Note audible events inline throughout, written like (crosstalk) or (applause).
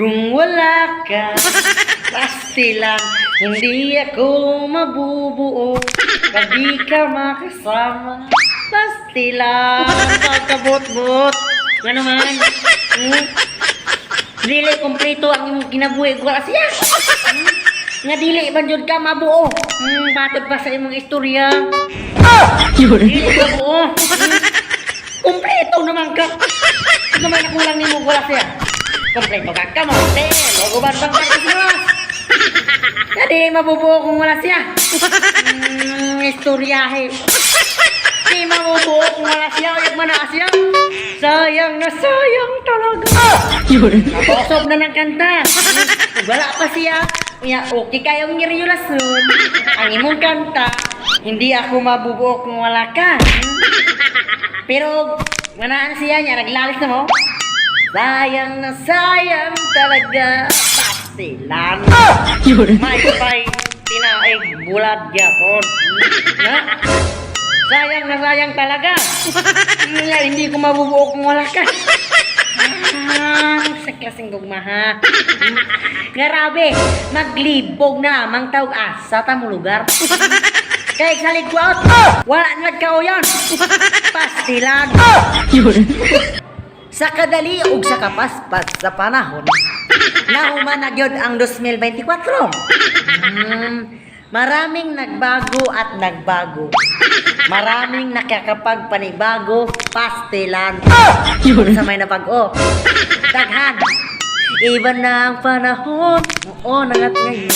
Kung wala ka, pasti lang, hindi ako mabubuo. Pag di ka makasama, pasti lang, pagkabot-bot. Nga naman, hmm? Dili kompleto ang imong kinabuhi ko siya. Hmm? Nga dili ba jud ka mabuo? Hmm, batod pa sa imong istorya. Dili ka buo. Hmm? Kompleto naman ka. Ano naman nakulang ni mo wala siya? Kompleto ka ka, motel. O guban bang Christmas. Kadi mabubuo kung wala siya. Hmm, istoryahe. Di mabubuo kung wala siya. Uyag man na siya. Sayang na sayang talaga. Naposob na ng kanta. Kung wala pa siya, ya, okay kayong niriyulasun. Ang imong kanta, hindi ako mabubuo kung wala ka. Pero, manaan siya niya, naglalis na mo. Sayang na sayang talaga. Pastilan. May pay, tinaig bulad yapon. Na? Sayang na sayang talaga. Nga, hindi ko mabubuo kung wala ka. Ah, sa klaseng gugma ha. Grabe, maglibog na mang tawag asa ta mo lugar. Kaya sa ligwat, wala na kauyon. Pastilan. Sa kadali ug sa kapaspas sa panahon, (laughs) na gyud ang 2024. Hmm, maraming nagbago at nagbago. Maraming nakakapagpanibago, pastilan. Sa may nabago. Daghan. Iba na ang panahon. Oo, nangat ngayon.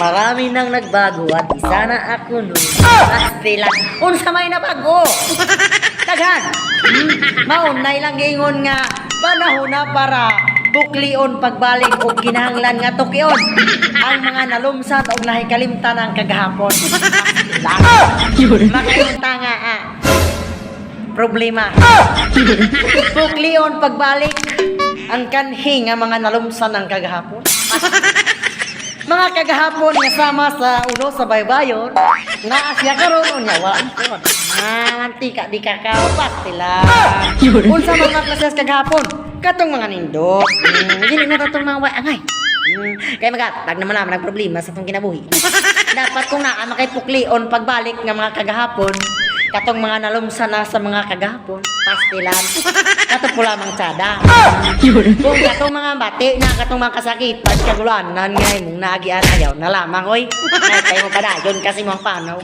Marami nang nagbago at isa na ako nun. Pastilan. Unsa may nabago. Daghan. Hmm, (laughs) maunay lang gingon nga panahon na para buklion pagbalik o kinahanglan nga tukyon (laughs) ang mga nalumsat o nahikalimtan ang kagahapon. (laughs) Makalimta nga ah. Problema. Buklion pagbalik ang kanhi nga mga nalumsan ang kagahapon. Mga kagahapon nga sama sa uno sa baybayon nga asya karon unya wala ko. Ah, mantika di kakao pastila. Unsa mga klases kagahapon? Katong mga nindot. Hmm, dili na tatong mga way angay. Hmm, kaya magatag naman naman ang problema sa itong kinabuhi. Dapat kung naa makipuklion pagbalik nga mga kagahapon, katong mga nalumsa na sa mga kagahapon, pastilan, kato po lamang tsada. Kung katong mga bati na katong mga kasakit, pag kaguluan, nan nga mong naagian ayaw na lamang, oy. Ay, tayo mo pa na, yun kasi mga panaw.